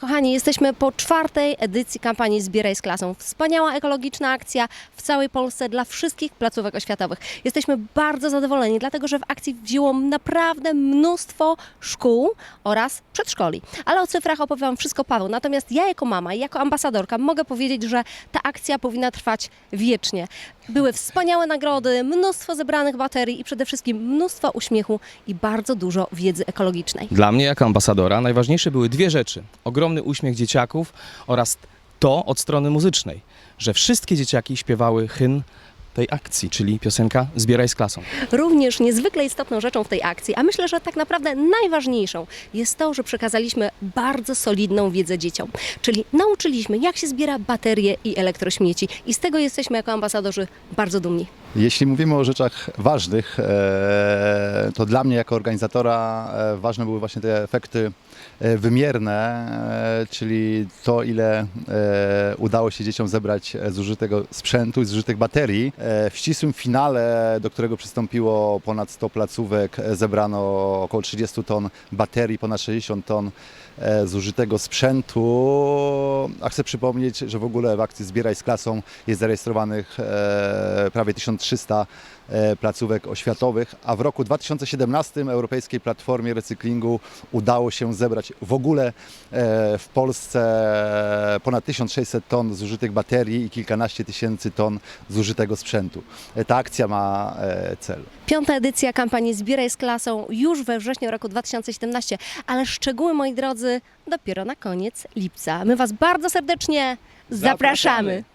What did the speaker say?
Kochani, jesteśmy po czwartej edycji kampanii Zbieraj z klasą. Wspaniała ekologiczna akcja w całej Polsce dla wszystkich placówek oświatowych. Jesteśmy bardzo zadowoleni, dlatego że w akcji wzięło naprawdę mnóstwo szkół oraz przedszkoli. Ale o cyfrach opowie Wam wszystko Paweł. Natomiast ja jako mama i jako ambasadorka mogę powiedzieć, że ta akcja powinna trwać wiecznie. Były wspaniałe nagrody, mnóstwo zebranych baterii i przede wszystkim mnóstwo uśmiechu i bardzo dużo wiedzy ekologicznej. Dla mnie jako ambasadora najważniejsze były dwie rzeczy. Ogromny uśmiech dzieciaków oraz to od strony muzycznej, że wszystkie dzieciaki śpiewały hymn tej akcji, czyli piosenka Zbieraj z klasą. Również niezwykle istotną rzeczą w tej akcji, a myślę, że tak naprawdę najważniejszą, jest to, że przekazaliśmy bardzo solidną wiedzę dzieciom. Czyli nauczyliśmy, jak się zbiera baterie i elektrośmieci. I z tego jesteśmy jako ambasadorzy bardzo dumni. Jeśli mówimy o rzeczach ważnych, e, to dla mnie jako organizatora e, ważne były właśnie te efekty e, wymierne, e, czyli to, ile udało się dzieciom zebrać zużytego sprzętu i zużytych baterii. W ścisłym finale, do którego przystąpiło ponad 100 placówek, zebrano około 30 ton baterii, ponad 60 ton zużytego sprzętu. A chcę przypomnieć, że w ogóle w akcji Zbieraj z klasą jest zarejestrowanych prawie 1300 e, placówek oświatowych, a w roku 2017 Europejskiej Platformie Recyklingu udało się zebrać w ogóle e, w Polsce ponad 1600 ton zużytych baterii i kilkanaście tysięcy ton zużytego sprzętu. E, Ta akcja ma e, cel. Piąta edycja kampanii Zbieraj z klasą już we wrześniu roku 2017, ale szczegóły, moi drodzy, dopiero na koniec lipca. My Was bardzo serdecznie zapraszamy. Zapraszamy.